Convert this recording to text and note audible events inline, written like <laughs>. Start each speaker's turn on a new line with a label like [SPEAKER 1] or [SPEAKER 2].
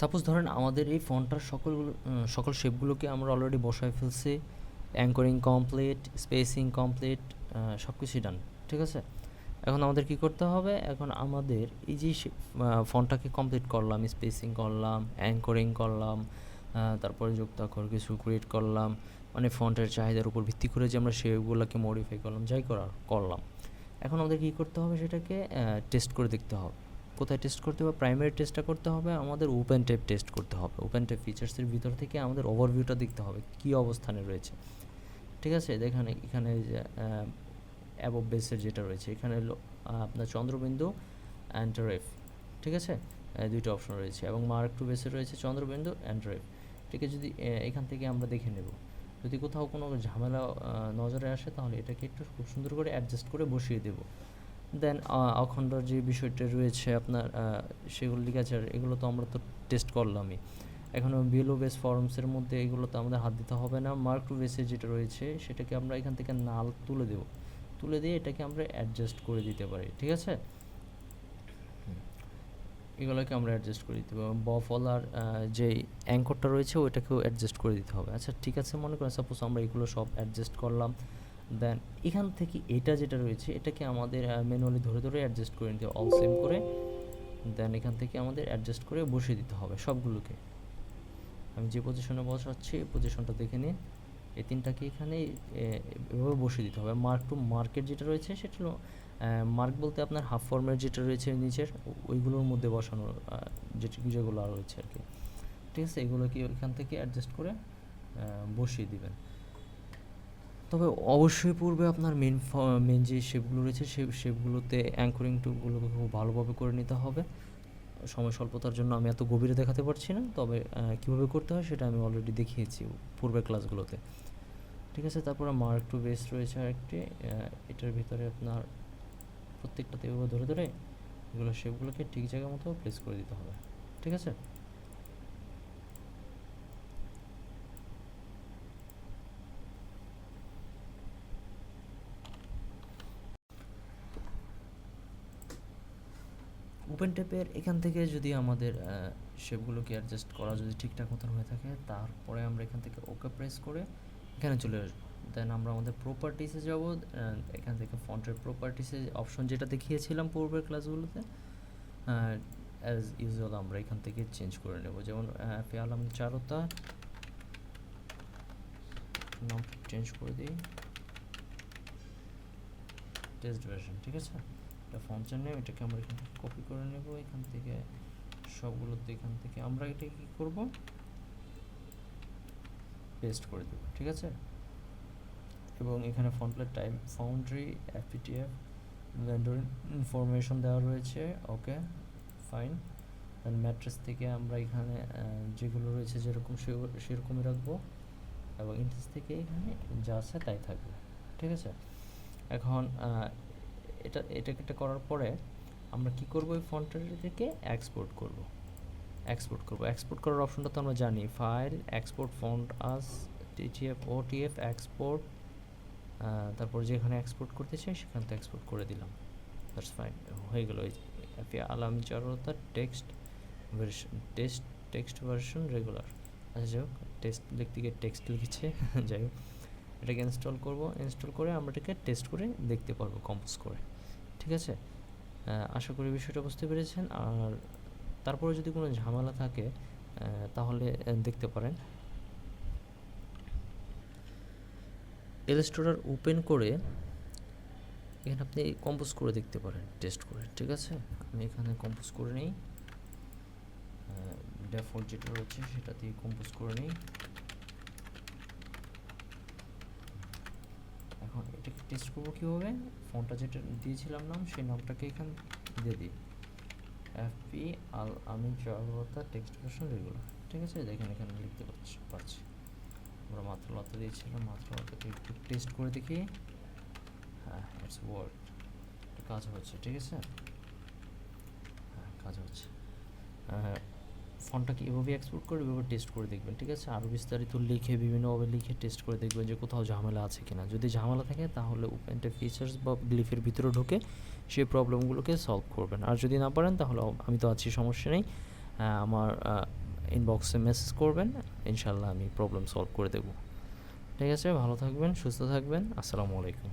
[SPEAKER 1] Suppose ধরেন আমাদের এই ফন্টটার সকলগুলো সকল শেপগুলোকে আমরা অলরেডি বসায় ফেলছি। অ্যাঙ্করিং কমপ্লিট স্পেসিং কমপ্লিট সব কিছুই ডান ঠিক আছে? এখন আমাদের কি করতে হবে? এখন আমাদের এই যে ফন্টটাকে কমপ্লিট করলাম স্পেসিং করলাম অ্যাঙ্করিং করলাম তারপরে যুক্তাক্ষর কিছু ক্রিয়েট করলাম মানে ফন্টের চাহিদার উপর ভিত্তি করে যে আমরা সেগুলোকে মডিফাই করলাম, যাই করার, করলাম। এখন আমাদের কী করতে হবে সেটাকে টেস্ট করে দেখতে হবে। কোথায় টেস্ট করতে হবে প্রাইমারি টেস্টটা করতে হবে, আমাদের ওপেন টেপ টেস্ট করতে হবে। ওপেন টেপ ফিচার্সের ভিতর থেকে আমাদের ওভারভিউটা দেখতে হবে, কী অবস্থানে রয়েছে। ঠিক আছে? দেখেন এখানে অ্যাবভ বেসের যেটা রয়েছে, এখানে আপনার চন্দ্রবিন্দু অ্যান্ড রেফ ঠিক আছে? দুইটা অপশন রয়েছে এবং মার্ক টু বেসে রয়েছে চন্দ্রবিন্দু অ্যান্ড ঠিক আছে? যদি এখান থেকে আমরা দেখে নেব। যদি কোথাও কোনো ঝামেলা নজরে আসে তাহলে এটাকে একটু খুব সুন্দর করে অ্যাডজাস্ট করে বসিয়ে দেব। দেন অখণ্ডর যে বিষয়টা রয়েছে আপনার সেগুলো লিগাচার এগুলো তো আমরা তো টেস্ট করলামই। এখনও বিলো বেস ফর্মসের মধ্যে এগুলো তো আমাদের হাত দিতে হবে না। মার্ক টু বেসে যেটা রয়েছে, সেটাকে আমরা এখান থেকে নাল তুলে দেব। তুলে দিয়ে এটাকে আমরা অ্যাডজাস্ট করে দিতে পারি, ঠিক আছে? এগুলোকে আমরা অ্যাডজাস্ট করে দিতে পারব বফলার যে অ্যাঙ্করটা রয়েছে, ওইটাকেও অ্যাডজাস্ট করে দিতে হবে। আচ্ছা ঠিক আছে, মনে করেন সাপোজ আমরা এগুলো সব অ্যাডজাস্ট করলাম। দেন এখান থেকে এটা যেটা রয়েছে, এটাকে আমাদের ম্যানুয়ালি ধরে ধরে অ্যাডজাস্ট করে নিতে অল সেম করে। দেন এখান থেকে আমাদের অ্যাডজাস্ট করে বসিয়ে দিতে হবে সবগুলোকে। আমি যে পজিশনে বসাচ্ছি, এই পজিশনটা দেখে নিন। এই তিনটাকে এখানে এভাবে বসিয়ে দিতে হবে। মার্ক টু মার্কেট যেটা রয়েছে, সেটা মার্ক বলতে আপনার হাফ ফর্মের যেটা রয়েছে নিচের, ওইগুলোর মধ্যে বসানো যেটা, যেগুলো রয়েছে আর কি। ঠিক আছে? এগুলোকে এখান থেকে অ্যাডজাস্ট করে বসিয়ে দিবেন। তবে অবশ্যই পূর্বে আপনার মেন মেন যে শেপগুলো রয়েছে, সে শেপগুলোতে অ্যাঙ্করিং টুগুলোকে খুব ভালোভাবে করে নিতে হবে। সময় স্বল্পতার জন্য আমি এত গভীরে দেখাতে পারছি না, তবে কীভাবে করতে হয় সেটা আমি অলরেডি দেখিয়েছি পূর্বের ক্লাসগুলোতে ঠিক আছে, তারপরে মার্ক টু বেস রয়েছে আরেকটি এটার ভিতরে আপনার প্রত্যেকটাতে এভাবে ধরে ধরে এগুলো শেপগুলোকে ঠিক জায়গা মতো প্লেস করে দিতে হবে। ঠিক আছে? ওপেন টেপের এখান থেকে যদি আমাদের শেপগুলোকে অ্যাডজাস্ট করা যদি ঠিকঠাক মতন হয়ে থাকে, তারপরে আমরা এখান থেকে ওকে প্রেস করে এখানে চলে আসব। দেন আমরা আমাদের প্রপার্টিসে যাব এখান থেকে ফন্টের প্রপার্টিসে অপশন যেটা দেখিয়েছিলাম পূর্বের ক্লাসগুলোতে অ্যাজ ইউজুয়াল আমরা এখান থেকে চেঞ্জ করে নেব। যেমন পেয়ালাম চারোতা, নাম চেঞ্জ করে দিই। টেস্ট ভার্সন ঠিক আছে? এটা ফন্টের নেম এটাকে আমরা এখান কপি করে নেব, এখান থেকে সবগুলোতে এখান থেকে আমরা এটা কি করব? পেস্ট করে দেব, ঠিক আছে? এবং এখানে ফন্টলের type foundry FPTF vendor information দেওয়া রয়েছে ওকে ফাইন দেন ম্যাট্রেস থেকে আমরা এখানে যেগুলো রয়েছে যেরকম সেরকমই রাখব। এবং ইন্টারেস্ট থেকে এখানে যা আছে তাই থাকবে, ঠিক আছে? এখন এটা এটাকে এটা করার পরে আমরা কি করব এই ফন্টটা থেকে এক্সপোর্ট করব। এক্সপোর্ট করব। এক্সপোর্ট করার অপশনটা তো আমরা জানি। File export font as TTF OTF export তারপর যেখানে এক্সপোর্ট করতে চাই সেখান থেকে এক্সপোর্ট করে দিলাম। দ্যাটস ফাইন হয়ে গেল এফি আলাম চারোতা text version text text version regular আচ্ছা যাই হোক। টেক্সট লিখতে গিয়ে টেক্সট লিখেছে। <laughs> যাই হোক। এটাকে ইনস্টল করব। ইনস্টল করে আমরা এটাকে টেস্ট করে দেখতে পারব কম্পোজ করে। ঠিক আছে? আশা করি বিষয়টা বুঝতে পেরেছেন। আর তারপরে যদি কোনো ঝামেলা থাকে তাহলে দেখতে পারেন। এলস্টোরার ওপেন করে এখানে আপনি কম্পোজ করে দেখতে পারেন টেস্ট করে, ঠিক আছে? আমি এখানে কম্পোজ করে নিই। ডেফল্ট যেটা রয়েছে সেটা দিয়ে কম্পোজ করে নিই এখন টেস্ট করব কীভাবে? ফোনটা যেটা দিয়েছিলাম নাম সেই নামটাকে এখানে দিয়ে দিই। এফপি আল আমি জগতা টেক্সট ভার্সন রেগুলার ঠিক আছে? দেখেন এখানে লিখতে পারছি পারছি। আমরা মাত্র লতা দিয়েছিলাম মাত্র লতাকে একটু টেস্ট করে দেখি। হ্যাঁ ইটস ওয়ার্ক কাজ হচ্ছে, ঠিক আছে? হ্যাঁ কাজ হচ্ছে। ফোনটাকে এভাবে এক্সপোর্ট করে, এভাবে টেস্ট করে দেখবেন, ঠিক আছে? আরও বিস্তারিত লিখে, বিভিন্নভাবে লিখে টেস্ট করে দেখবেন যে কোথাও ঝামেলা আছে কিনা। যদি ঝামেলা থাকে, তাহলে ওপেনটা ফিচার্স বা গ্লিফের ভিতরে ঢুকে সেই প্রবলেমগুলোকে সলভ করবেন। আর যদি না পারেন, তাহলে আমি তো আছি, সমস্যা নেই। আমার ইনবক্সে মেসেজ করবেন ইনশাল্লাহ আমি প্রবলেম সলভ করে দেবো। ঠিক আছে? ভালো থাকবেন, সুস্থ থাকবেন, আসসালামু আলাইকুম।